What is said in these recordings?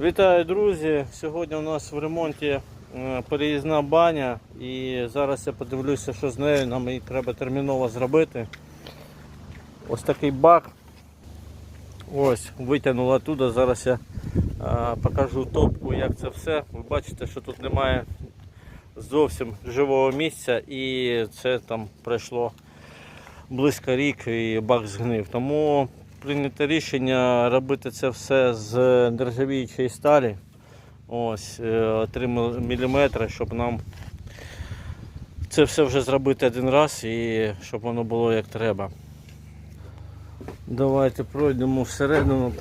Вітаю, друзі! Сьогодні у нас в ремонті е, переїзна баня і зараз я подивлюся, що з нею нам її треба терміново зробити. Ось такий бак. Ось, витягнула туди. Зараз я е, покажу топку, як це все. Ви бачите, що тут немає зовсім живого місця і це там пройшло близько рік і бак згнив. Тому прийнято рішення робити це все з нержавіючої сталі. Ось е, 3 мм, щоб нам це все вже зробити один раз і щоб воно було як треба. Давайте пройдемо всередину,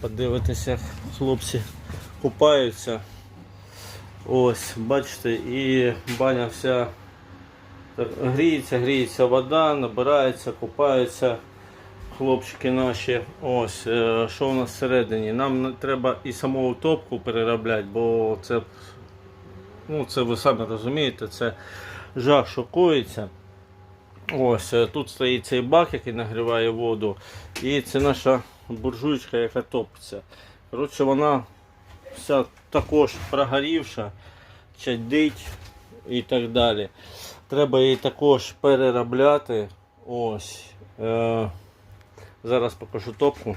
подивитися, хлопці купаються. Ось, бачите, і баня вся гріється, гріється вода, набирається, купаються хлопчики наші. Ось, е, що у нас всередині. Нам треба і саму топку переробляти, бо це, ну, це ви самі розумієте, це жах шокується. Ось, е, тут стоїть цей бак, який нагріває воду. І це наша буржуйка, яка топиться. Коротше, вона вся також прогорівша, чадить і так далі. Треба її також переробляти. Ось. Е, зараз покажу топку.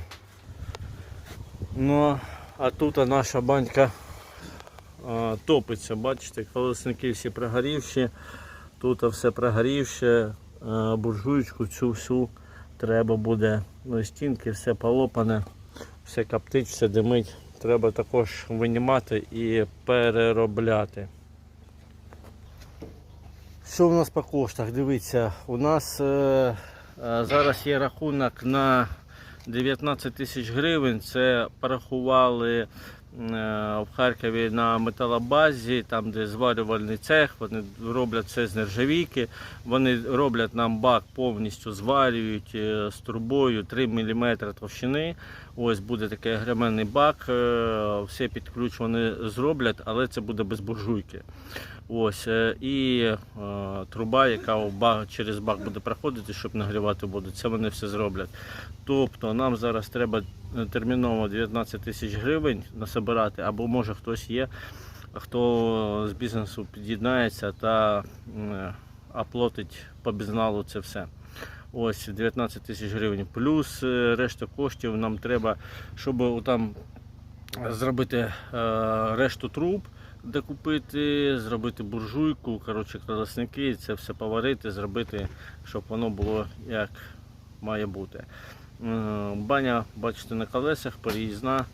Ну, а тут наша банька топиться. Бачите, колесники всі прогорівші. Тут все прогорівше. Буржуючку цю всю треба буде. Ну, стінки, все полопане, все коптить, все димить. Треба також винімати і переробляти. Що в нас по коштах? Дивіться, у нас е, зараз є рахунок на 19 тисяч гривень. Це порахували е, в Харкові на металобазі, там де зварювальний цех, вони роблять це з нержавійки. Вони роблять нам бак повністю зварюють е, з трубою 3 мм товщини. Ось буде такий агременний бак. е, Все під ключ вони зроблять, але це буде без буржуйки. Ось, е, і е, труба, яка бак, через бак буде проходити, щоб нагрівати воду. Це вони все зроблять. Тобто нам зараз треба е, терміново 19 тисяч гривень насобирати, або може хтось є, хто з бізнесу під'єднається та е, оплатить по безналу це все. Ось 19 тисяч гривень. Плюс е, решта коштів нам треба, щоб там зробити е, решту труб, де купити, зробити буржуйку, коротше, колосники, це все поварити, зробити, щоб воно було як має бути. Е, Баня, бачите, на колесах, переїзна.